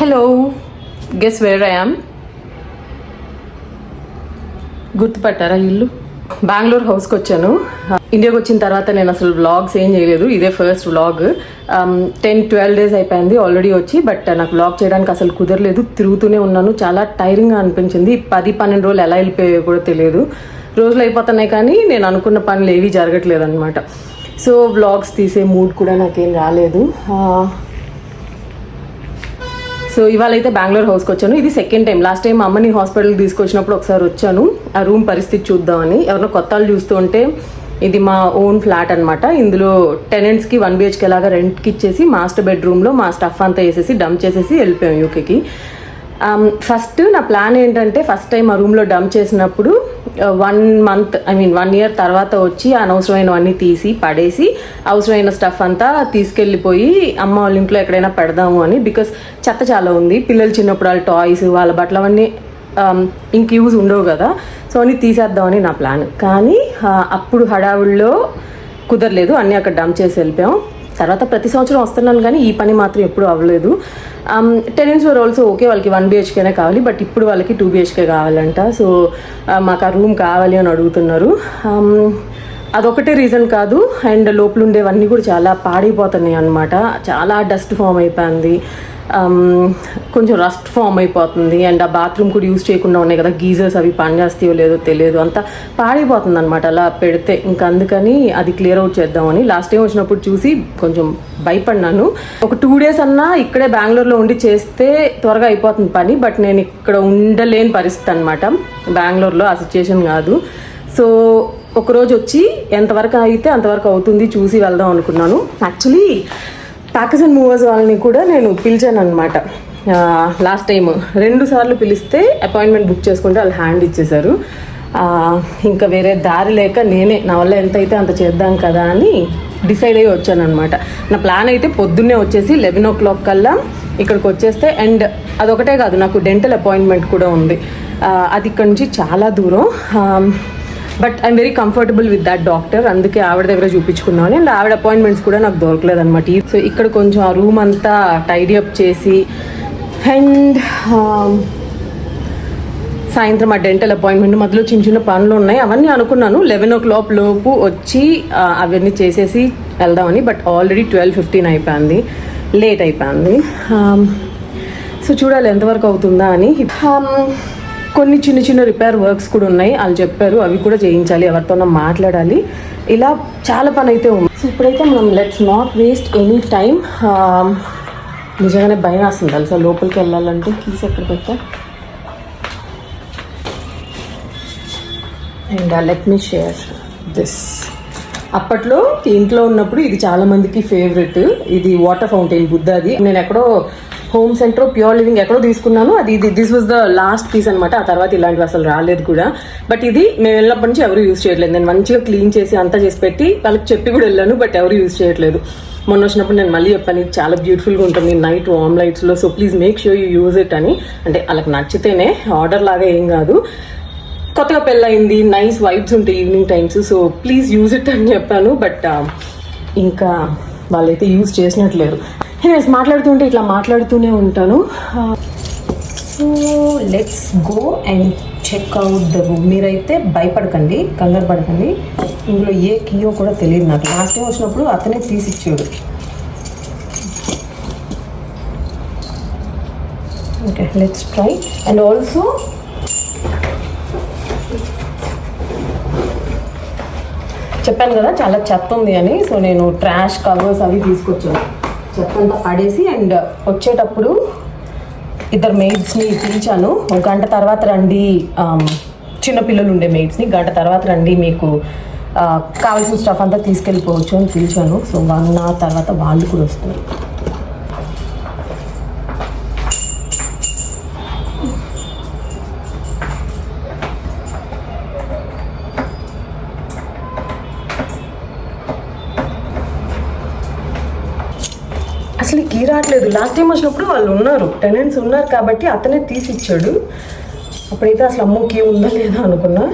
Hello guess where I am గుర్తుపట్టారా ఇల్లు? బెంగళూరు హౌస్కి వచ్చాను. ఇండియాకి వచ్చిన తర్వాత నేను అసలు వ్లాగ్స్ ఏం చేయలేదు. ఇదే first vlog ten twelve days అయిపోయింది ఆల్రెడీ వచ్చి బట్ నాకు వ్లాగ్ చేయడానికి అసలు కుదరలేదు. తిరుగుతూనే ఉన్నాను. చాలా టైరింగ్గా అనిపించింది. పది పన్నెండు రోజులు ఎలా వెళ్ళిపోయాయో కూడా తెలియదు. రోజులు అయిపోతున్నాయి కానీ నేను అనుకున్న పనులు ఏవి జరగట్లేదు అనమాట సో వ్లాగ్స్ తీసే మూడ్ కూడా నాకేం రాలేదు. Uh, సో ఇవాళ అయితే బెంగళూరు హౌస్కి వచ్చాను. ఇది సెకండ్ టైం లాస్ట్ టైం అమ్మని హాస్పిటల్ తీసుకొచ్చినప్పుడు ఒకసారి వచ్చాను. ఆ రూమ్ పరిస్థితి చూద్దామని. ఎవరినో కొత్త వాళ్ళు చూస్తూ ఉంటే ఇది మా ఓన్ ఫ్లాట్ అనమాట ఇందులో టెనెంట్స్కి వన్ బిహెచ్కే లాగా రెంట్కి ఇచ్చేసి మాస్టర్ బెడ్రూమ్లో మా స్టఫ్ అంతా వేసేసి డంప్ చేసేసి వెళ్ళిపోయాం యూకేకి ఫస్ట్ నా ప్లాన్ ఏంటంటే ఫస్ట్ టైం ఆ రూమ్లో డంప్ చేసినప్పుడు one month I mean one year తర్వాత వచ్చి అనవసరమైనవన్నీ తీసి పడేసి అవసరమైన స్టఫ్ అంతా తీసుకెళ్ళిపోయి అమ్మ వాళ్ళ ఇంట్లో ఎక్కడైనా పెడదాము అని బికాస్ చెత్త చాలా ఉంది. పిల్లలు చిన్నప్పుడు వాళ్ళ టాయ్స్ వాళ్ళ బట్టలు అవన్నీ um, ఇంక యూజ్ ఉండవు కదా. సో అని తీసేద్దామని నా ప్లాన్ కానీ అప్పుడు హడావుల్లో కుదరలేదు. అన్నీ అక్కడ డంప్ చేసి వెళ్ళిపోయాం. తర్వాత ప్రతి సంవత్సరం వస్తున్నాను కానీ ఈ పని మాత్రం ఎప్పుడు అవ్వలేదు. టెనెంట్స్ వర్ ఆల్సో ఓకే వాళ్ళకి వన్ బిహెచ్కేనే కావాలి బట్ ఇప్పుడు వాళ్ళకి టూ బిహెచ్కే కావాలంట. సో uh, మాకు ఆ రూమ్ కావాలి అని అడుగుతున్నారు. Um, అదొకటే రీజన్ కాదు. అండ్ లోపల ఉండేవన్నీ కూడా చాలా పాడైపోతున్నాయి అనమాట చాలా డస్ట్ ఫామ్ అయిపోయింది. కొంచెం రస్ట్ ఫామ్ అయిపోతుంది. అండ్ ఆ బాత్రూమ్ కూడా యూజ్ చేయకుండా ఉన్నాయి కదా. గీజర్స్ అవి పనిచేస్తాయో లేదో తెలియదు. అంతా పాడైపోతుంది అనమాట అలా పెడితే ఇంకా అందుకని అది క్లియర్ అవుట్ చేద్దామని. లాస్ట్ టైం వచ్చినప్పుడు చూసి కొంచెం భయపడినాను. ఒక టూ డేస్ అన్నా ఇక్కడే బెంగళూరులో ఉండి చేస్తే త్వరగా అయిపోతుంది పని. బట్ నేను ఇక్కడ ఉండలేని పరిస్థితి అనమాట బెంగళూరులో ఆ సిచ్యుయేషన్ కాదు. సో ఒకరోజు వచ్చి ఎంతవరకు అయితే అంతవరకు అవుతుంది చూసి వెళ్దాం అనుకున్నాను. యాక్చువల్లీ ప్యాకేజ్ అండ్ మూవర్స్ వాళ్ళని కూడా నేను పిలిచాను అనమాట లాస్ట్ టైం రెండు సార్లు పిలిస్తే అపాయింట్మెంట్ బుక్ చేసుకుంటే వాళ్ళు హ్యాండ్ ఇచ్చేశారు. ఇంకా వేరే దారి లేక నేనే నా వల్ల ఎంత అయితే అంత చేద్దాం కదా అని డిసైడ్ అయ్యి వచ్చాను అనమాట నా ప్లాన్ అయితే పొద్దున్నే వచ్చేసి లెవెన్ ఓ క్లాక్ కల్లా ఇక్కడికి వచ్చేస్తే అండ్ అదొకటే కాదు నాకు డెంటల్ అపాయింట్మెంట్ కూడా ఉంది. అది ఇక్కడ నుంచి చాలా దూరం. But I'm very comfortable with that doctor. అందుకే ఆవిడ దగ్గర చూపించుకున్నాను అండ్ ఆవిడ అపాయింట్మెంట్స్ కూడా నాకు దొరకలేదు అనమాట సో ఇక్కడ కొంచెం ఆ రూమ్ అంతా టైడీ అప్ చేసి అండ్ సాయంత్రం ఆ డెంటల్ అపాయింట్మెంట్ మధ్యలో చిన్న చిన్న పనులు ఉన్నాయి. అవన్నీ అనుకున్నాను. లెవెన్ ఓ క్లాక్ లోపు వచ్చి అవన్నీ చేసేసి వెళ్దామని బట్ ఆల్రెడీ ట్వెల్వ్ ఫిఫ్టీన్ అయిపోయింది. లేట్ అయిపోయింది. సో చూడాలి ఎంతవరకు అవుతుందా అని. కొన్ని చిన్న చిన్న రిపేర్ వర్క్స్ కూడా ఉన్నాయి. వాళ్ళు చెప్పారు అవి కూడా చేయించాలి ఎవరితోనో మాట్లాడాలి. ఇలా చాలా పని అయితే ఉంది. సో ఇప్పుడైతే మనం let's not waste any time నిజంగానే భయం వేస్తుంది తెలుసా? లోపలికి వెళ్ళాలంటే కీస్ ఎక్కడ పెట్టా? And let me share this అప్పట్లో ఇంట్లో ఉన్నప్పుడు ఇది చాలా మందికి ఫేవరెట్ ఇది వాటర్ ఫౌంటైన్ బుద్ధది నేను ఎక్కడో హోమ్ సెంటర్ ప్యూర్ లివింగ్ ఎక్కడో తీసుకున్నాను. అది ఇది this was the last piece అనమాట ఆ తర్వాత ఇలాంటివి అసలు రాలేదు కూడా. బట్ ఇది మేము వెళ్ళినప్పటి నుంచి ఎవరు యూజ్ చేయట్లేదు. నేను మంచిగా క్లీన్ చేసి అంతా చేసి పెట్టి వాళ్ళకి చెప్పి కూడా వెళ్ళాను బట్ ఎవరు యూజ్ చేయట్లేదు. మొన్న వచ్చినప్పుడు నేను మళ్ళీ చెప్పాను ఇది చాలా బ్యూటిఫుల్గా ఉంటుంది. Night warm లైట్స్లో so please make sure you use it అని. అంటే వాళ్ళకి నచ్చితేనే ఆర్డర్ లాగా ఏం కాదు. కొత్తగా పెళ్ళయింది నైస్ వైబ్స్ ఉంటాయి evening times so please use it అని చెప్పాను. బట్ um, ఇంకా వాళ్ళైతే యూజ్ చేసినట్లేరు ఎనీవేస్ మాట్లాడుతుంటే ఇట్లా మాట్లాడుతూనే ఉంటాను. So let's go and check out the room మీరైతే భయపడకండి కంగారు పడకండి. ఇందులో ఏ కీయో కూడా తెలియదు నాకు. లాస్ట్ టైం వచ్చినప్పుడు అతనే తీసిచ్చాడు. Okay let's try and also చెప్పాను కదా చాలా చెత్త ఉంది అని. సో నేను ట్రాష్ కవర్స్ అవి తీసుకొచ్చాను. చెత్త పడేసి అండ్ వచ్చేటప్పుడు ఇద్దరు మెయిడ్స్ని పిలిచాను. ఒక గంట తర్వాత రండి చిన్నపిల్లలు చిన్న పిల్లలు ఉండే మెయిడ్స్ని గంట తర్వాత రండి మీకు కావాల్సిన స్టఫ్ అంతా తీసుకెళ్ళిపోవచ్చు అని పిలిచాను. సో వన్ అవర్ తర్వాత వాళ్ళు కూడా వస్తారు. రావట్లేదు లాస్ట్ టైం వచ్చినప్పుడు వాళ్ళు ఉన్నారు. టెనెంట్స్ ఉన్నారు కాబట్టి అతనే తీసి ఇచ్చాడు అప్పుడైతే అసలు అమ్మకి ఉందా లేదా అనుకున్నా.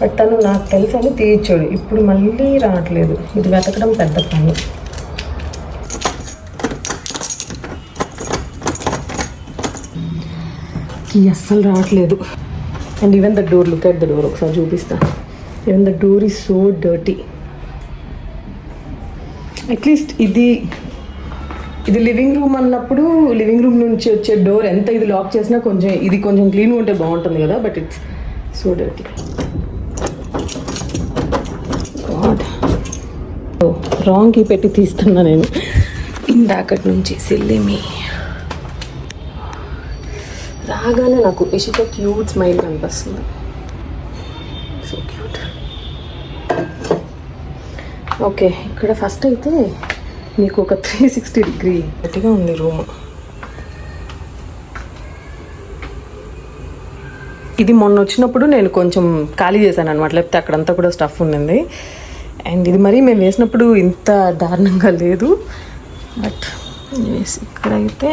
బట్ తను నాకు తెలుసు అని తీయించాడు ఇప్పుడు మళ్ళీ రావట్లేదు. ఇది వెతకడం పెద్ద పని. అస్సలు రావట్లేదు. And even the door look at the door ఒకసారి చూపిస్తా. Even the door is so dirty at least ఇది ఇది లివింగ్ రూమ్ అన్నప్పుడు లివింగ్ రూమ్ నుంచి వచ్చే డోర్ ఎంత ఇది లాక్ చేసినా కొంచెం ఇది కొంచెం క్లీన్గా ఉంటే బాగుంటుంది కదా but it's so dirty wrong key పెట్టి తీస్తున్నా నేను. ఇందాకటి నుంచి సిల్లిమి రాగానే నాకు ఇషిక క్యూట్ స్మైల్ కనిపిస్తుంది. సో క్యూట్ ఓకే ఇక్కడ ఫస్ట్ అయితే మీకు ఒక త్రీ సిక్స్టీ డిగ్రీ గట్టిగా ఉంది రూమ్. ఇది మొన్న వచ్చినప్పుడు నేను కొంచెం ఖాళీ చేశాను అనమాట లేకపోతే అక్కడంతా కూడా స్టఫ్ ఉండింది అండ్ ఇది మరీ మేము వేసినప్పుడు ఇంత దారుణంగా లేదు. బట్ ఇక్కడైతే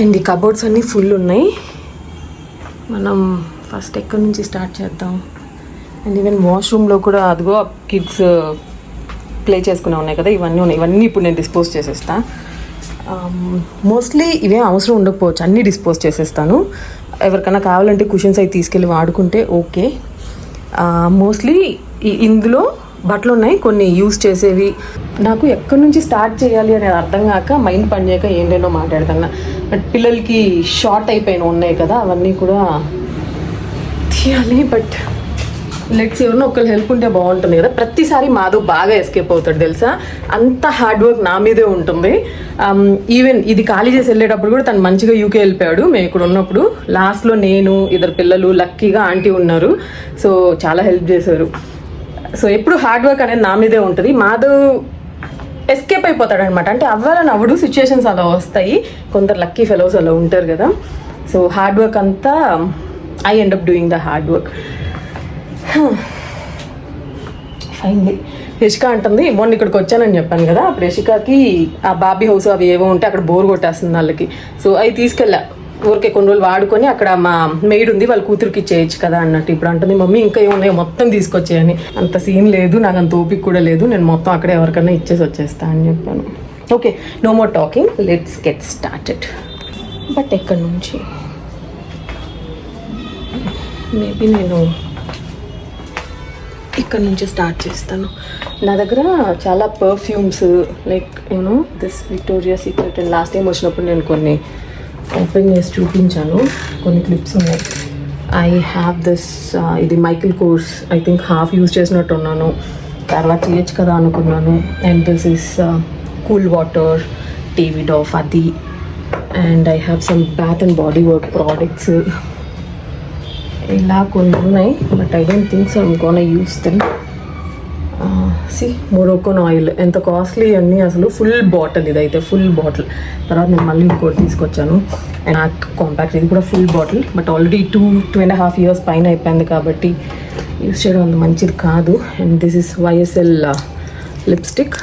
అండ్ ఈ కబోర్డ్స్ అన్నీ ఫుల్ ఉన్నాయి. మనం ఫస్ట్ ఎక్కడి నుంచి స్టార్ట్ చేద్దాం? అండ్ ఈవెన్ వాష్రూమ్లో కూడా అదిగో కిడ్స్ ప్లే చేసుకునే ఉన్నాయి కదా ఇవన్నీ ఉన్నాయి. ఇవన్నీ ఇప్పుడు నేను డిస్పోజ్ చేసేస్తా. మోస్ట్లీ ఇవే అవసరం ఉండకపోవచ్చు. అన్నీ డిస్పోజ్ చేసేస్తాను. ఎవరికైనా కావాలంటే కుషన్స్ అవి తీసుకెళ్ళి వాడుకుంటే ఓకే. మోస్ట్లీ ఇందులో బట్టలు ఉన్నాయి. కొన్ని యూస్ చేసేవి. నాకు ఎక్కడి నుంచి స్టార్ట్ చేయాలి అనేది అర్థం కాక మైండ్ పని చేయక ఏంటేనో మాట్లాడుతున్నా. బట్ పిల్లలకి షార్ట్ అయిపోయిన ఉన్నాయి కదా అవన్నీ కూడా తీయాలి. బట్ లెట్స్ ఎవరినో ఒకళ్ళు హెల్ప్ ఉంటే బాగుంటుంది కదా. ప్రతిసారి మాధవ్ బాగా ఎస్కేప్ అవుతాడు తెలుసా? అంత హార్డ్ వర్క్ నా మీదే ఉంటుంది. Um, ఈవెన్ ఇది ఖాళీ చేసి వెళ్ళేటప్పుడు కూడా తను మంచిగా యూకే వెళ్ళిపోయాడు. మేము ఇక్కడ ఉన్నప్పుడు లాస్ట్లో నేను ఇద్దరు పిల్లలు లక్కీగా ఆంటీ ఉన్నారు. సో చాలా హెల్ప్ చేశారు. సో ఎప్పుడు హార్డ్ వర్క్ అనేది నా మీదే ఉంటుంది. మాధవ్ ఎస్కేప్ అయిపోతాడు అనమాట అంటే అవ్వాలని అవ్వడు సిచ్యుయేషన్స్ అలా వస్తాయి. కొందరు లక్కీ ఫెలోస్ అలా ఉంటారు కదా. సో హార్డ్ వర్క్ అంతా I end up doing the hard work finally. Yashika అంటుంది మొన్న ఇక్కడికి వచ్చానని చెప్పాను కదా అప్పుడు యశికాకి ఆ బాబీ హౌస్ అవి ఏవో ఉంటే అక్కడ బోర్ కొట్టేస్తుంది వాళ్ళకి. సో అవి తీసుకెళ్ళా. ఊరికే కొన్ని రోజులు వాడుకొని అక్కడ మా మెయిడ్ ఉంది వాళ్ళ కూతురికి ఇచ్చేయచ్చు కదా అన్నట్టు ఇప్పుడు అంటుంది మమ్మీ ఇంకా ఏమున్నాయో మొత్తం తీసుకొచ్చేయని. అంత సీన్ లేదు నాకు అంత ఓపిక కూడా లేదు నేను మొత్తం అక్కడే ఎవరికైనా ఇచ్చేసి వచ్చేస్తా అని చెప్పాను. Okay no more talking let's get started but ఎక్కడి నుంచి? మేబీ నేను ఇక్కడ నుంచి స్టార్ట్ చేస్తాను. నా దగ్గర చాలా perfumes like you know this Victoria Secret and last time వచ్చినప్పుడు నేను కొన్ని ఓపెన్ చేసి చూపించాను. కొన్ని క్లిప్స్ ఉన్నాయి. ఐ హ్యావ్ దిస్ ఇది Michael Kors I think half use చేసినట్టు ఉన్నాను. తర్వాత చేయొచ్చు కదా అనుకున్నాను. And this is cool water Davidoff అది and I have some bath and body work products ఇలా కొన్ని ఉన్నాయి but I don't think so I'm gonna use then see Moroccan oil ఎంత కాస్ట్లీ అన్నీ అసలు ఫుల్ బాటిల్ ఇదైతే ఫుల్ బాటిల్ తర్వాత నేను మళ్ళీ ఇంకోటి తీసుకొచ్చాను. అండ్ నాకు కాంపాక్ట్ ఇది కూడా full bottle but already two two and half years పైన అయిపోయింది కాబట్టి యూస్ చేయడం అంత మంచిది కాదు. And this is YSL lipstick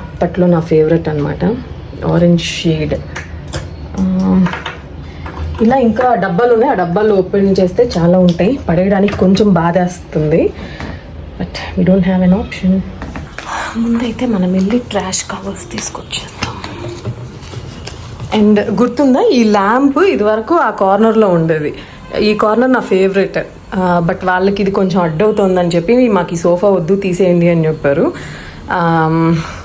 అప్పట్లో నా ఫేవరెట్ అనమాట ఆరెంజ్ షేడ్ ఇలా ఇంకా డబ్బాలు ఉన్నాయి. ఆ డబ్బాలు ఓపెన్ చేస్తే చాలా ఉంటాయి. పడేయడానికి కొంచెం బాధేస్తుంది but we don't have an option ముందైతే మనం వెళ్ళి ట్రాష్ కవర్స్ తీసుకొచ్చేద్దాం. అండ్ గుర్తుందా? ఈ ల్యాంప్ ఇదివరకు ఆ కార్నర్లో ఉండేది. ఈ కార్నర్ నా ఫేవరెట్ బట్ వాళ్ళకి ఇది కొంచెం అడ్డవుతుందని చెప్పి మాకు ఈ సోఫా వద్దు తీసేయండి అని చెప్పారు.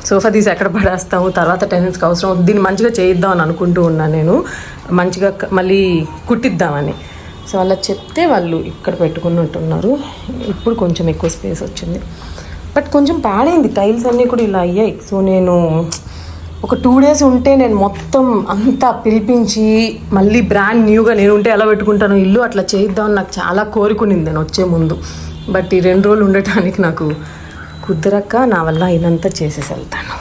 సోఫా తీసి ఎక్కడ పడేస్తాము తర్వాత టెనెంట్స్కి అవసరం దీన్ని మంచిగా చేయిద్దాం అని అనుకుంటూ ఉన్నాను నేను. మంచిగా మళ్ళీ కుట్టిద్దామని. సో అలా చెప్తే వాళ్ళు ఇక్కడ పెట్టుకున్నట్టున్నారు. ఇప్పుడు కొంచెం ఎక్కువ స్పేస్ వచ్చింది. బట్ కొంచెం పాడైంది. టైల్స్ అన్నీ కూడా ఇలా అయ్యాయి. సో నేను ఒక టూ డేస్ ఉంటే నేను మొత్తం అంతా పిలిపించి మళ్ళీ బ్రాండ్ న్యూగా నేను ఉంటే ఎలా పెట్టుకుంటాను ఇల్లు అట్లా చేయిద్దామని నాకు చాలా కోరుకునింది నేను వచ్చే ముందు. బట్ ఈ రెండు రోజులు ఉండటానికి నాకు కుదరక నా వల్ల అయినంత చేసేసి వెళ్తాను.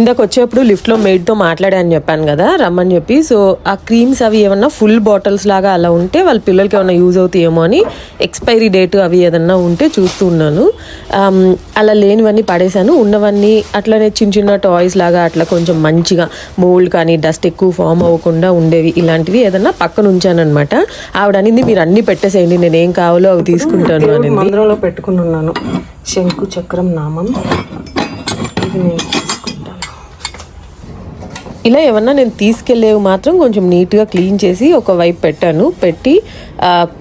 ఇందాక వచ్చేప్పుడు లిఫ్ట్లో మేడ్తో మాట్లాడా అని చెప్పాను కదా రమ్మని చెప్పి. సో ఆ క్రీమ్స్ అవి ఏమన్నా ఫుల్ బాటిల్స్ లాగా అలా ఉంటే వాళ్ళ పిల్లలకి ఏమన్నా యూజ్ అవుతాయేమో అని ఎక్స్పైరీ డేట్ అవి ఏదన్నా ఉంటే చూస్తూ ఉన్నాను. అలా లేనివన్నీ పడేశాను. ఉన్నవన్నీ అట్లనే చిన్న చిన్న టాయ్స్ లాగా అట్లా కొంచెం మంచిగా మోల్డ్ కానీ డస్ట్ ఎక్కువ ఫామ్ అవ్వకుండా ఉండేవి ఇలాంటివి ఏదన్నా పక్కన ఉంచాను అనమాట ఆవిడ అనింది మీరు అన్ని పెట్టేసేయండి నేను ఏం కావాలో అవి తీసుకుంటాను అనింది. మందిరంలో పెట్టుకుని ఉన్నాను. శంకు చక్రం నామం. ఇది నేను తీసుకుంటాను ఇలా ఏమన్నా నేను తీసుకెళ్ళేవి మాత్రం కొంచెం నీట్గా క్లీన్ చేసి ఒక వైపు పెట్టాను. పెట్టి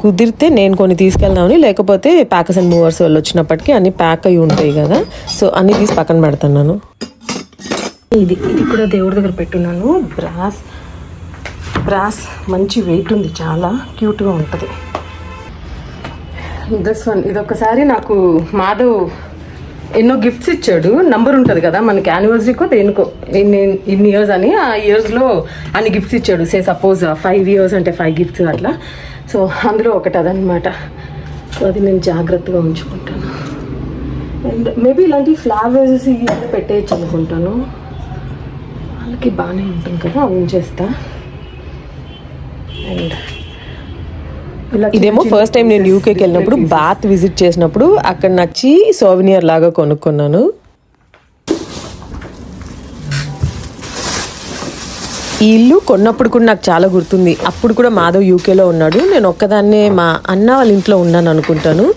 కుదిరితే నేను కొన్ని తీసుకెళ్దామని లేకపోతే ప్యాకర్స్ అండ్ మూవర్స్ వాళ్ళు వచ్చినప్పటికీ అన్ని ప్యాక్ అయి ఉంటాయి కదా. సో అన్ని తీసి పక్కన పెడుతున్నాను. ఇది ఇది కూడా దేవుడి దగ్గర పెట్టున్నాను. బ్రాస్ బ్రాస్ మంచి వెయిట్ ఉంది చాలా క్యూట్గా ఉంటుంది. దిస్ వన్ ఇది ఒకసారి నాకు మాధవ్ ఎన్నో గిఫ్ట్స్ ఇచ్చాడు. నంబర్ ఉంటుంది కదా మనకి యానివర్సరీకో దేనికో. ఇన్ని ఇన్ని ఇయర్స్ అని ఆ ఇయర్స్లో అన్ని గిఫ్ట్స్ ఇచ్చాడు. సే సపోజ్ ఫైవ్ ఇయర్స్ అంటే ఫైవ్ గిఫ్ట్స్ అట్లా. సో అందులో ఒకటి అదనమాట సో అది నేను జాగ్రత్తగా ఉంచుకుంటాను. అండ్ మేబీ ఇలాంటి ఫ్లవర్స్ ఇవన్నీ పెట్టేయచ్చు అనుకుంటాను. వాళ్ళకి బాగానే ఉంటుంది కదా ఉంచేస్తా. అండ్ ఇదేమో ఫస్ట్ టైం నేను యూకేకి వెళ్ళినప్పుడు బాత్ విజిట్ చేసినప్పుడు అక్కడ నచ్చి సోవినియర్ లాగా కొనుక్కున్నాను. ఈ ఇల్లు కొన్నప్పుడు కూడా నాకు చాలా గుర్తుంది. అప్పుడు కూడా మాధవ్ యూకేలో ఉన్నాడు. నేను ఒక్కదాన్నే మా అన్న వాళ్ళ ఇంట్లో ఉన్నాను అనుకుంటాను.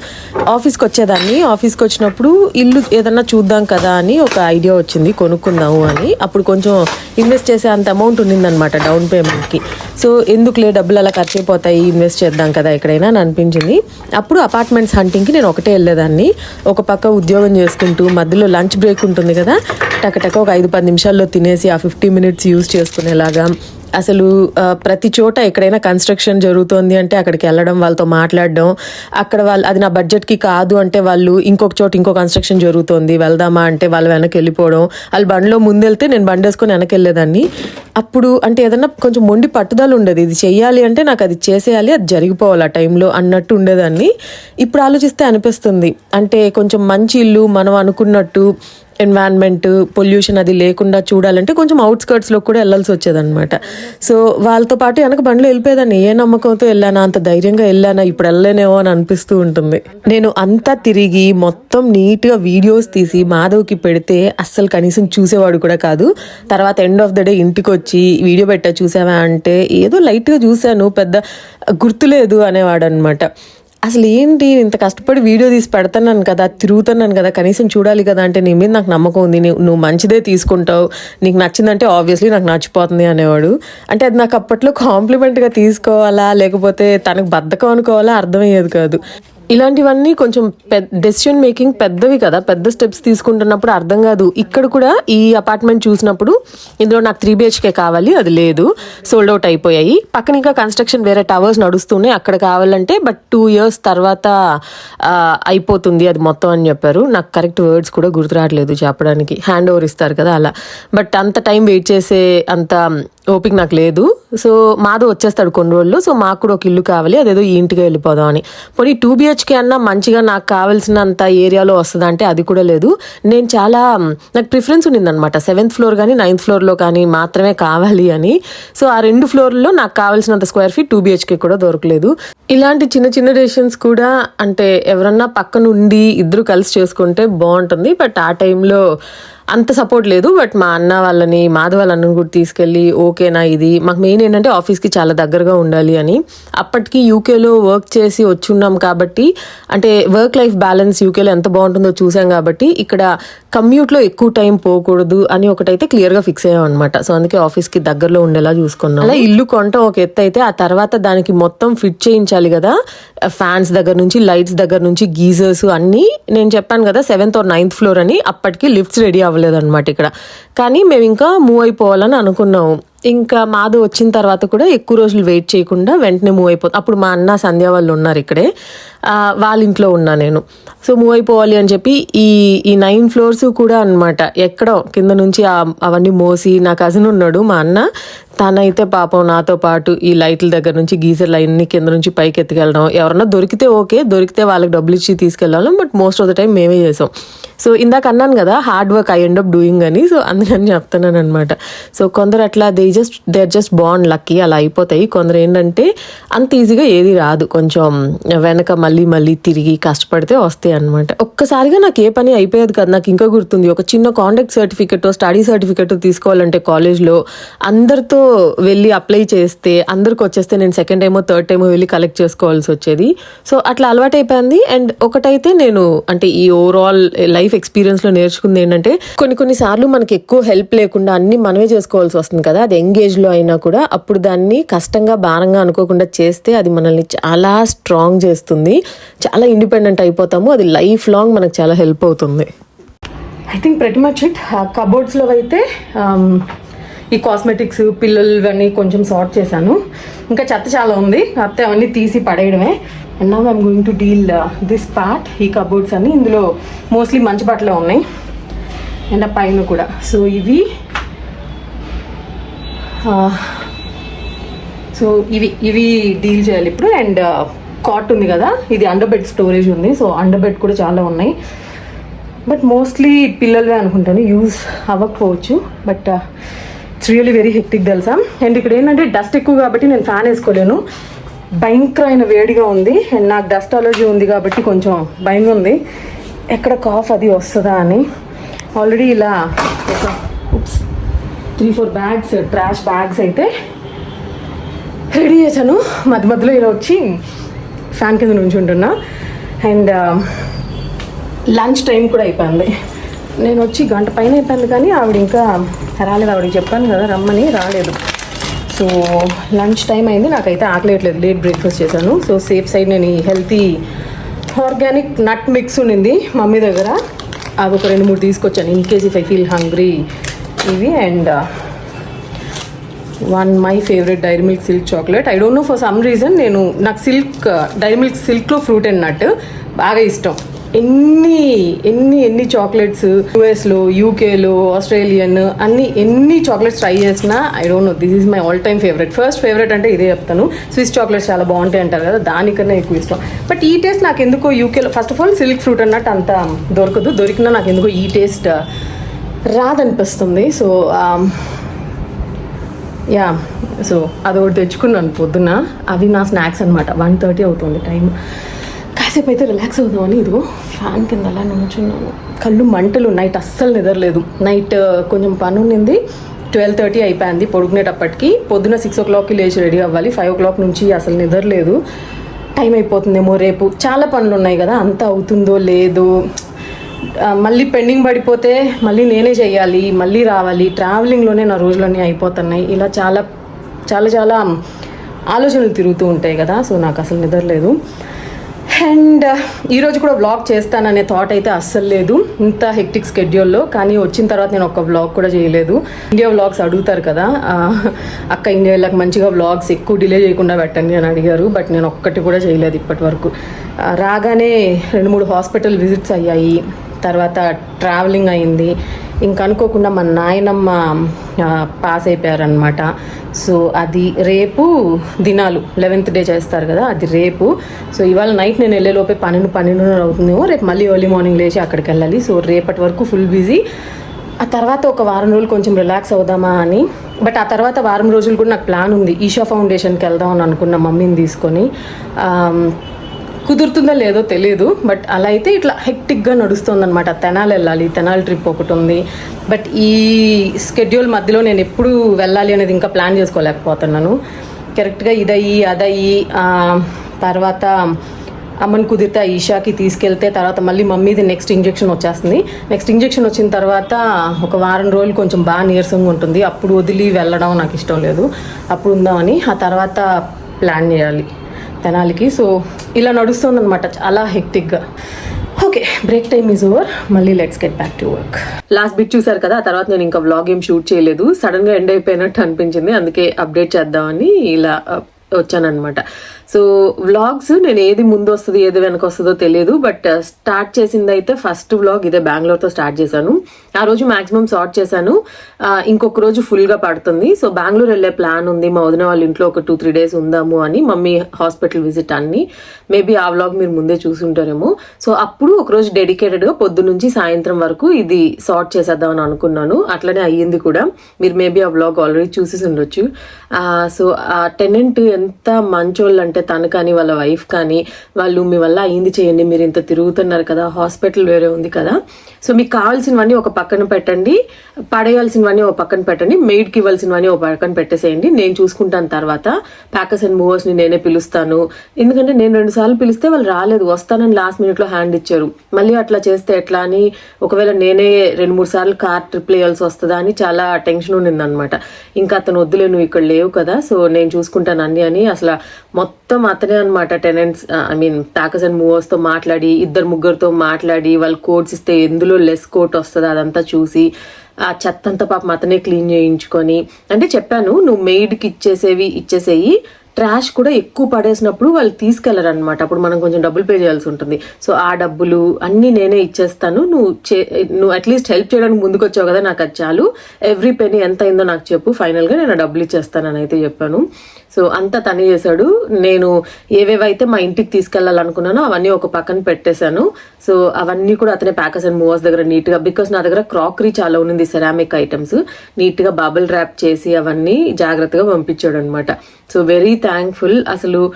ఆఫీస్కి వచ్చేదాన్ని. ఆఫీస్కి వచ్చినప్పుడు ఇల్లు ఏదన్నా చూద్దాం కదా అని ఒక ఐడియా వచ్చింది. కొనుక్కుందాము అని. అప్పుడు కొంచెం ఇన్వెస్ట్ చేసే అంత అమౌంట్ ఉండిందనమాట డౌన్ పేమెంట్కి. సో ఎందుకులే డబ్బులు అలా ఖర్చు అయిపోతాయి? ఇన్వెస్ట్ చేద్దాం కదా ఎక్కడైనా అని అనిపించింది. అప్పుడు అపార్ట్మెంట్స్ హంటింగ్కి నేను ఒకటే వెళ్ళేదాన్ని. ఒక పక్క ఉద్యోగం చేసుకుంటూ మధ్యలో లంచ్ బ్రేక్ ఉంటుంది కదా టకటక ఒక ఐదు పది నిమిషాల్లో తినేసి ఆ ఫిఫ్టీ మినిట్స్ యూజ్ చేసుకునేలాగా అసలు ప్రతి చోట ఎక్కడైనా కన్స్ట్రక్షన్ జరుగుతోంది అంటే అక్కడికి వెళ్ళడం వాళ్ళతో మాట్లాడడం అక్కడ వాళ్ళు అది నా బడ్జెట్కి కాదు అంటే వాళ్ళు ఇంకొక చోట ఇంకో కన్స్ట్రక్షన్ జరుగుతోంది వెళ్దామా అంటే వాళ్ళు వెనక్కి వెళ్ళిపోవడం వాళ్ళు బండిలో ముందు వెళ్తే నేను బండి వేసుకొని వెనక్కి వెళ్ళేదాన్ని. అప్పుడు అంటే ఏదన్నా కొంచెం మొండి పట్టుదల ఉండేది ఇది చేయాలి అంటే నాకు అది చేసేయాలి అది జరిగిపోవాలి ఆ టైంలో అన్నట్టు ఉండేదాన్ని. ఇప్పుడు ఆలోచిస్తే అనిపిస్తుంది. అంటే కొంచెం మంచి ఇల్లు మనం అనుకున్నట్టు ఎన్వైర్న్మెంట్ పొల్యూషన్ అది లేకుండా చూడాలంటే కొంచెం అవుట్స్కర్ట్స్లో కూడా వెళ్ళాల్సి వచ్చేదన్నమాట. సో వాళ్ళతో పాటు వెనక బండ్లో వెళ్ళిపోయేదాన్ని. ఏ నమ్మకంతో వెళ్ళానా? అంత ధైర్యంగా వెళ్ళానా? ఇప్పుడు వెళ్ళలేనేమో అని అనిపిస్తూ ఉంటుంది. నేను అంతా తిరిగి మొత్తం నీట్గా వీడియోస్ తీసి మాధవ్కి పెడితే అస్సలు కనీసం చూసేవాడు కూడా కాదు. తర్వాత ఎండ్ ఆఫ్ ద డే ఇంటికి వచ్చి వీడియో పెట్టా చూసావా అంటే ఏదో లైట్గా చూశాను. పెద్ద గుర్తులేదు అనేవాడు అనమాట అసలు ఏంటి ఇంత కష్టపడి వీడియో తీసి పెడుతున్నాను కదా తిరుగుతున్నాను కదా కనీసం చూడాలి కదా అంటే నీ మీద నాకు నమ్మకం ఉంది. నువ్వు నువ్వు మంచిదే తీసుకుంటావు. నీకు నచ్చిందంటే ఆబ్వియస్లీ నాకు నచ్చిపోతుంది అనేవాడు. అంటే అది నాకు అప్పట్లో కాంప్లిమెంట్గా తీసుకోవాలా లేకపోతే తనకు బద్ధకం అనుకోవాలా అర్థమయ్యేది కాదు. ఇలాంటివన్నీ కొంచెం పెద్ద డెసిషన్ మేకింగ్ పెద్దవి కదా. పెద్ద స్టెప్స్ తీసుకుంటున్నప్పుడు అర్థం కాదు. ఇక్కడ కూడా ఈ అపార్ట్మెంట్ చూసినప్పుడు ఇందులో నాకు త్రీ బిహెచ్కే కావాలి అది లేదు. సోల్డ్ అవుట్ అయిపోయాయి. పక్కన ఇంకా కన్స్ట్రక్షన్ వేరే టవర్స్ నడుస్తున్నాయి. అక్కడ కావాలంటే బట్ టూ ఇయర్స్ తర్వాత అయిపోతుంది అది మొత్తం అని చెప్పారు. నాకు కరెక్ట్ వర్డ్స్ కూడా గుర్తు రావట్లేదు చెప్పడానికి. హ్యాండ్ ఓవర్ ఇస్తారు కదా అలా. బట్ అంత టైం వెయిట్ చేసే అంత ఓపిక నాకు లేదు. సో మాధవ్ వచ్చేస్తాడు కొన్ని రోజులు సో మాకు కూడా ఒక ఇల్లు కావాలి. అదేదో ఈ ఇంటికి వెళ్ళిపోదాం అని. పోనీ టూ బిహెచ్కే అన్నా మంచిగా నాకు కావాల్సినంత ఏరియాలో వస్తుంది అంటే అది కూడా లేదు. నేను చాలా నాకు ప్రిఫరెన్స్ ఉండిందనమాట సెవెంత్ ఫ్లోర్ కానీ నైన్త్ ఫ్లోర్లో కానీ మాత్రమే కావాలి అని. సో ఆ రెండు ఫ్లోర్లో నాకు కావాల్సినంత స్క్వేర్ ఫీట్ టూ బిహెచ్కే కూడా దొరకలేదు. ఇలాంటి చిన్న చిన్న డెసిషన్స్ కూడా అంటే ఎవరన్నా పక్కనుండి ఇద్దరు కలిసి చేసుకుంటే బాగుంటుంది. బట్ ఆ టైంలో అంత సపోర్ట్ లేదు బట్ మా అన్న వాళ్ళని మాధవ వాళ్ళని కూడా తీసుకెళ్ళి ఓకేనా ఇది. మాకు మెయిన్ ఏంటంటే ఆఫీస్కి చాలా దగ్గరగా ఉండాలి అని. అప్పటికి యూకేలో వర్క్ చేసి వచ్చున్నాం కాబట్టి అంటే వర్క్ లైఫ్ బ్యాలెన్స్ యూకేలో ఎంత బాగుంటుందో చూసాం కాబట్టి ఇక్కడ కమ్యూట్లో ఎక్కువ టైం పోకూడదు అని ఒకటైతే క్లియర్గా ఫిక్స్ అయ్యాం అనమాట సో అందుకే ఆఫీస్కి దగ్గరలో ఉండేలా చూసుకున్నాం. అలా ఇల్లు కొనటం ఒక ఎత్తు అయితే ఆ తర్వాత దానికి మొత్తం ఫిట్ చేయించాలి కదా. ఫ్యాన్స్ దగ్గర నుంచి లైట్స్ దగ్గర నుంచి గీజర్స్ అన్నీ నేను చెప్పాను కదా సెవెంత్ ఆర్ నైన్త్ ఫ్లోర్ అని అప్పటికి లిఫ్ట్స్ రెడీ అవ్వలేదు అనమాట ఇక్కడ. కానీ మేము ఇంకా మూవ్ అయిపోవాలని అనుకున్నాము. ఇంకా మాధవ్ వచ్చిన తర్వాత కూడా ఎక్కువ రోజులు వెయిట్ చేయకుండా వెంటనే మూవ్ అయిపోతుంది అప్పుడు మా అన్న సంధ్య వాళ్ళు ఉన్నారు ఇక్కడే. వాళ్ళ ఇంట్లో ఉన్నా నేను. సో మూవ్ అయిపోవాలి అని చెప్పి ఈ ఈ నైన్ ఫ్లోర్స్ కూడా అనమాట ఎక్కడో కింద నుంచి అవన్నీ మోసి నా కజిన్ ఉన్నాడు మా అన్న. తనైతే పాపం నాతో పాటు ఈ లైట్ల దగ్గర నుంచి గీజర్ లైన్ని కింద నుంచి పైకి ఎత్తుకెళ్ళడం. ఎవరన్నా దొరికితే ఓకే దొరికితే వాళ్ళకి డబ్బులు ఇచ్చి తీసుకెళ్ళాలి but most of the time మేమే చేసాం. సో ఇందాక అన్నాను కదా hard work I end up doing అని సో అందుకని చెప్తున్నాను అనమాట సో కొందరు అట్లా they just they are just bond lucky అలా అయిపోతాయి. కొందరు ఏంటంటే అంత ఈజీగా ఏది రాదు. కొంచెం వెనక మళ్ళీ మళ్ళీ తిరిగి కష్టపడితే వస్తాయి అనమాట ఒక్కసారిగా నాకు ఏ పని అయిపోయేది కదా. నాకు ఇంకా గుర్తుంది ఒక చిన్న కాంటాక్ట్ సర్టిఫికెట్ స్టడీ సర్టిఫికెట్ తీసుకోవాలంటే కాలేజ్లో అందరితో వెళ్ళి అప్లై చేస్తే అందరికి వచ్చేస్తే నేను సెకండ్ టైమో థర్డ్ టైమో వెళ్ళి కలెక్ట్ చేసుకోవాల్సి వచ్చేది. సో అట్లా అలవాటు అయిపోయింది అండ్ ఒకటైతే నేను అంటే ఈ ఓవరాల్ లైఫ్ లైఫ్ ఎక్స్పీరియన్స్లో నేర్చుకుంది ఏంటంటే కొన్ని కొన్ని సార్లు మనకి ఎక్కువ హెల్ప్ లేకుండా అన్ని మనమే చేసుకోవాల్సి వస్తుంది కదా. అది ఎంగేజ్లో అయినా కూడా అప్పుడు దాన్ని కష్టంగా భారంగా అనుకోకుండా చేస్తే అది మనల్ని చాలా స్ట్రాంగ్ చేస్తుంది. చాలా ఇండిపెండెంట్ అయిపోతాము. అది లైఫ్ లాంగ్ మనకు చాలా హెల్ప్ అవుతుంది. I think pretty much it కబోర్డ్స్లో అయితే um, ఈ కాస్మెటిక్స్ పిల్లలు అన్నీ కొంచెం సార్ట్ చేశాను. ఇంకా చెత్త చాలా ఉంది. అత్తే అవన్నీ తీసి పడేయడమే. And now I'm going to deal this part ఈ కబోర్డ్స్ అన్ని ఇందులో మోస్ట్లీ మంచి బట్టలు ఉన్నాయి. అండ్ ఆ పైన కూడా. సో ఇవి సో ఇవి ఇవి డీల్ చేయాలి ఇప్పుడు. అండ్ కాట్ uh, ఉంది కదా ఇది అండర్ బెడ్ స్టోరేజ్ ఉంది. సో అండర్ బెడ్ కూడా చాలా ఉన్నాయి. బట్ మోస్ట్లీ పిల్లలే అనుకుంటాను. యూజ్ అవ్వకపోవచ్చు. But it's really very hectic తెలుసా? అండ్ ఇక్కడ ఏంటంటే డస్ట్ ఎక్కువ కాబట్టి నేను ఫ్యాన్ వేసుకోలేను. భయంకరమైన వేడిగా ఉంది. అండ్ నాకు డస్ట్ అలర్జీ ఉంది కాబట్టి కొంచెం భయంగా ఉంది ఎక్కడ కాఫ్ అది వస్తుందా అని. ఆల్రెడీ ఇలా ఒక three four bags trash bags అయితే రెడీ చేశాను. మధ్య మధ్యలో ఇలా వచ్చి ఫ్యాన్ కింద నుంచి ఉంటున్నా అండ్ లంచ్ um, టైం కూడా అయిపోయింది. నేను వచ్చి గంట పైన అయిపోయింది కానీ ఆవిడ ఇంకా రాలేదు. ఆవిడకి చెప్పాను కదా రమ్మని రాలేదు. సో లంచ్ టైం అయింది. నాకైతే ఆకలేయట్లేదు. లేట్ బ్రేక్ఫాస్ట్ చేశాను. సో సేఫ్ సైడ్ నేను ఈ హెల్తీ ఆర్గానిక్ నట్ మిక్స్ ఉండింది మమ్మీ దగ్గర. అవి ఒక రెండు మూడు తీసుకొచ్చాను. In case if I feel hungry ఇవి and uh, one my favourite dairy milk silk chocolate. I don't know for some reason. నేను నాకు సిల్క్ uh, డైరీ మిల్క్ సిల్క్లో ఫ్రూట్ అండ్ నట్ బాగా ఇష్టం. ఎన్ని ఎన్ని ఎన్ని చాక్లెట్స్ యూఎస్లో యూకేలో ఆస్ట్రేలియన్ అన్ని ఎన్ని చాక్లెట్స్ ట్రై చేసినా I don't know this is my all time favourite first favourite అంటే ఇదే చెప్తాను. స్విస్ చాక్లెట్స్ చాలా బాగుంటాయి అంటారు కదా దానికన్నా ఎక్కువ ఇష్టం. బట్ ఈ టేస్ట్ నాకు ఎందుకో యూకేలో first of all silk fruit అన్నట్టు అంత దొరకదు. దొరికినా నాకు ఎందుకో ఈ టేస్ట్ uh, రాదనిపిస్తుంది. సో యా సో అదొకటి తెచ్చుకున్నాను పొద్దున్న. అవి నా స్నాక్స్ అనమాట వన్ థర్టీ అవుతుంది టైం కాసేపు అయితే రిలాక్స్ అవుదామని ఇదిగో ఫ్యాన్ కింద అలా నుంచున్నాను. కళ్ళు మంటలు నైట్ అస్సలు నిద్రలేదు. నైట్ uh, కొంచెం పని ఉండింది ట్వెల్వ్ థర్టీ అయిపోయింది పొడుగునేటప్పటికి పొద్దున సిక్స్ ఓ క్లాక్కి లేచి రెడీ అవ్వాలి. ఫైవ్ ఓ క్లాక్ నుంచి అసలు నిద్రలేదు. టైం అయిపోతుందేమో రేపు. చాలా పనులు ఉన్నాయి కదా అంత అవుతుందో లేదో. మళ్ళీ పెండింగ్ పడిపోతే మళ్ళీ నేనే చేయాలి మళ్ళీ రావాలి. ట్రావెలింగ్లోనే నా రోజులన్నీ అయిపోతున్నాయి. ఇలా చాలా చాలా చాలా ఆలోచనలు తిరుగుతూ ఉంటాయి కదా సో నాకు అసలు నిద్రలేదు. అండ్ ఈరోజు కూడా వ్లాగ్ చేస్తాననే థాట్ అయితే అస్సలు లేదు. ఇంత హెక్టిక్ స్కెడ్యూల్లో కానీ వచ్చిన తర్వాత నేను ఒక వ్లాగ్ కూడా చేయలేదు. ఇండియా వ్లాగ్స్ అడుగుతారు కదా అక్క ఇండియా వెళ్ళాక మంచిగా వ్లాగ్స్ ఎక్కువ డిలే చేయకుండా పెట్టండి అని అడిగారు బట్ నేను ఒక్కటి కూడా చేయలేదు ఇప్పటి వరకు. రాగానే రెండు మూడు హాస్పిటల్ విజిట్స్ అయ్యాయి. తర్వాత ట్రావెలింగ్ అయింది. ఇంక అనుకోకుండా మా నాయనమ్మ పాస్ అయిపోయారనమాట సో అది రేపు దినాలు లెవెన్త్ డే చేస్తారు కదా అది రేపు. సో ఇవాళ నైట్ నేను వెళ్ళేలోపే పన్నెండు పన్నెండున్నర అవుతుందేమో రేపు మళ్ళీ ఎర్లీ మార్నింగ్ లేచి అక్కడికి వెళ్ళాలి. సో రేపటి వరకు ఫుల్ బిజీ ఆ తర్వాత ఒక వారం రోజులు కొంచెం రిలాక్స్ అవుదామా అని. బట్ ఆ తర్వాత వారం రోజులు కూడా నాకు ప్లాన్ ఉంది. ఈషా ఫౌండేషన్కి వెళ్దాం అని అనుకున్న మమ్మీని తీసుకొని. కుదురుతుందో లేదో తెలియదు బట్ అలా అయితే ఇట్లా హెక్టిక్గా నడుస్తుందనమాట తెనాలి వెళ్ళాలి తెనాలి ట్రిప్ ఒకటి ఉంది. బట్ ఈ స్కెడ్యూల్ మధ్యలో నేను ఎప్పుడు వెళ్ళాలి అనేది ఇంకా ప్లాన్ చేసుకోలేకపోతున్నాను. కరెక్ట్గా ఇదయ్యి అదయ్యి తర్వాత అమ్మని కుదిరితే ఆ ఈషాకి తీసుకెళ్తే తర్వాత మళ్ళీ మమ్మీది నెక్స్ట్ ఇంజెక్షన్ వచ్చేస్తుంది. నెక్స్ట్ ఇంజెక్షన్ వచ్చిన తర్వాత ఒక వారం రోజులు కొంచెం బాగా నీరసంగా ఉంటుంది. అప్పుడు వదిలి వెళ్ళడం నాకు ఇష్టం లేదు. అప్పుడు ఉందామని ఆ తర్వాత ప్లాన్ చేయాలి. తెనాలికి. సో ఇలా నడుస్తుందనమాట చాలా హెక్టిక్గా. Okay break time is over మళ్ళీ let's get back to work last bit చూసారు కదా ఆ తర్వాత నేను ఇంకా వ్లాగ్ ఏం షూట్ చేయలేదు. సడన్గా ఎండ్ అయిపోయినట్టు అనిపించింది. అందుకే అప్డేట్ చేద్దామని ఇలా uh, వచ్చానమాట సో వ్లాగ్స్ నేను ఏది ముందు వస్తుంది ఏది వెనక వస్తుందో తెలియదు బట్ uh, స్టార్ట్ చేసింది అయితే ఫస్ట్ వ్లాగ్ ఇదే బెంగళూరుతో స్టార్ట్ చేశాను. ఆ రోజు మాక్సిమం షార్ట్ చేశాను. ఇంకొక రోజు ఫుల్గా పడుతుంది. సో బెంగళూరు వెళ్ళే ప్లాన్ ఉంది. మా వదిన వాళ్ళ ఇంట్లో ఒక టూ త్రీ డేస్ ఉందాము అని మమ్మీ హాస్పిటల్ విజిట్ అన్ని. మేబీ ఆ వ్లాగ్ మీరు ముందే చూసుంటారేమో. సో అప్పుడు ఒకరోజు డెడికేటెడ్గా పొద్దు నుంచి సాయంత్రం వరకు ఇది షార్ట్ చేసేద్దామని అనుకున్నాను. అట్లనే అయ్యింది కూడా. మీరు మేబీ ఆ వ్లాగ్ ఆల్రెడీ చూసేసి ఉండొచ్చు. సో ఆ టెనెంట్ ఎంత మంచోళ్ళు అంటే తను కానీ వాళ్ళ వైఫ్ కానీ వాళ్ళు మీ వల్ల అయింది చేయండి మీరు ఇంత తిరుగుతున్నారు కదా హాస్పిటల్ వేరే ఉంది కదా. సో మీకు కావాల్సినవన్నీ ఒక పక్కన పెట్టండి పడేయాల్సినవన్నీ ఒక పక్కన పెట్టండి మెయిడ్కి ఇవ్వాల్సినవన్నీ ఒక పక్కన పెట్టేసేయండి. నేను చూసుకుంటాను తర్వాత ప్యాకర్స్ అండ్ మూవర్స్ని నేనే పిలుస్తాను. ఎందుకంటే నేను రెండు సార్లు పిలిస్తే వాళ్ళు రాలేదు వస్తానని లాస్ట్ మినిట్లో హ్యాండ్ ఇచ్చారు. మళ్ళీ అట్లా చేస్తే ఎట్లా అని ఒకవేళ నేనే రెండు మూడు సార్లు కార్ ట్రిప్ వేయాల్సి వస్తుందా అని చాలా టెన్షన్ ఉండింది అనమాట ఇంకా అతను వద్దులే నువ్వు ఇక్కడ లేవు కదా సో నేను చూసుకుంటాను అన్ని అని అసలు మొత్తం అతనే అనమాట tenants I mean packers and మూవర్స్తో మాట్లాడి ఇద్దరు ముగ్గురితో మాట్లాడి వాళ్ళు కోట్స్ ఇస్తే ఎందులో లెస్ కోట్ వస్తుంది అదంతా చూసి ఆ చెత్త అంతా పాపం అతనే క్లీన్ చేయించుకొని అంటే చెప్పాను నువ్వు మెయిడ్కి ఇచ్చేసేవి ఇచ్చేసేయి ట్రాష్ కూడా ఎక్కువ పడేసినప్పుడు వాళ్ళు తీసుకెళ్ళరు అనమాట అప్పుడు మనం కొంచెం డబ్బులు పే చేయాల్సి ఉంటుంది. సో ఆ డబ్బులు అన్నీ నేనే ఇచ్చేస్తాను. నువ్వు చే నువ్వు అట్లీస్ట్ హెల్ప్ చేయడానికి ముందుకు వచ్చావు కదా నాకు అది చాలు. ఎవ్రీ పెనీ ఎంత అయిందో నాకు చెప్పు. ఫైనల్గా నేను డబ్బులు ఇచ్చేస్తానని అయితే చెప్పాను. సో అంతా తనే చేశాడు. నేను ఏవేవైతే మా ఇంటికి తీసుకెళ్ళాలనుకున్నానో అవన్నీ ఒక పక్కన పెట్టేశాను. సో అవన్నీ కూడా అతనే ప్యాకర్స్ అండ్ మూవర్స్ దగ్గర నీట్గా. బికాస్ నా దగ్గర క్రాకరీ చాలా ఉన్నింది సెరామిక్ ఐటమ్స్ నీట్గా బబుల్ ర్యాప్ చేసి అవన్నీ జాగ్రత్తగా పంపించాడు అనమాట సో వెరీ థ్యాంక్ఫుల్ అసలు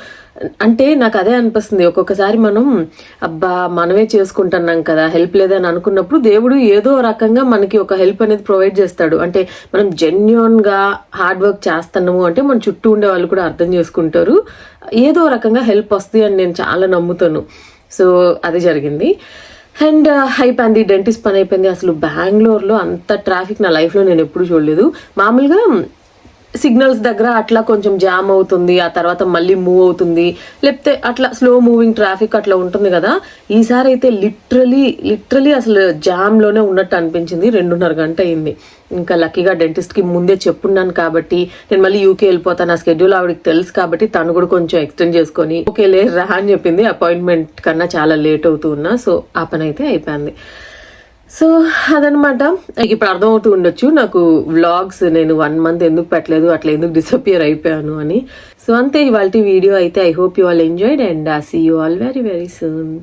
అంటే నాకు అదే అనిపిస్తుంది. ఒక్కొక్కసారి మనం అబ్బా మనమే చేసుకుంటున్నాం కదా హెల్ప్ లేదని అనుకున్నప్పుడు దేవుడు ఏదో రకంగా మనకి ఒక హెల్ప్ అనేది ప్రొవైడ్ చేస్తాడు. అంటే మనం జెన్యున్గా హార్డ్ వర్క్ చేస్తున్నాము అంటే మన చుట్టూ ఉండే వాళ్ళు కూడా అర్థం చేసుకుంటారు. ఏదో రకంగా హెల్ప్ వస్తుంది అని నేను చాలా నమ్ముతాను. సో అది జరిగింది. అండ్ అయిపోయింది డెంటిస్ట్ పని అయిపోయింది. అసలు బెంగళూరులో అంత ట్రాఫిక్ నా లైఫ్లో నేను ఎప్పుడు చూడలేదు. మామూలుగా సిగ్నల్స్ దగ్గర అట్లా కొంచెం జామ్ అవుతుంది ఆ తర్వాత మళ్ళీ మూవ్ అవుతుంది. లేకపోతే అట్లా స్లో మూవింగ్ ట్రాఫిక్ అట్లా ఉంటుంది కదా. ఈసారి అయితే లిటరలీ లిటరలీ అసలు జామ్లోనే ఉన్నట్టు అనిపించింది. రెండున్నర గంట అయింది. ఇంకా లక్కీగా డెంటిస్ట్కి ముందే చెప్పున్నాను కాబట్టి నేను మళ్ళీ యూకే వెళ్ళిపోతాను. నా స్కెడ్యూల్ ఆవిడకి తెలుసు కాబట్టి తను కూడా కొంచెం ఎక్స్టెండ్ చేసుకొని ఓకే లే రా అని చెప్పింది. అపాయింట్మెంట్ కన్నా చాలా లేట్ అవుతూ ఉన్నా. సో ఆ పని అయితే అయిపోయింది. సో అదనమాట. ఇప్పుడు అర్థమవుతూ ఉండొచ్చు. నాకు వ్లాగ్స్ నేను వన్ మంత్ ఎందుకు పెట్టలేదు అట్లా ఎందుకు డిసపియర్ అయిపోయాను అని. సో అంతే ఇవాళ వీడియో అయితే I hope you all enjoyed and see you all very very soon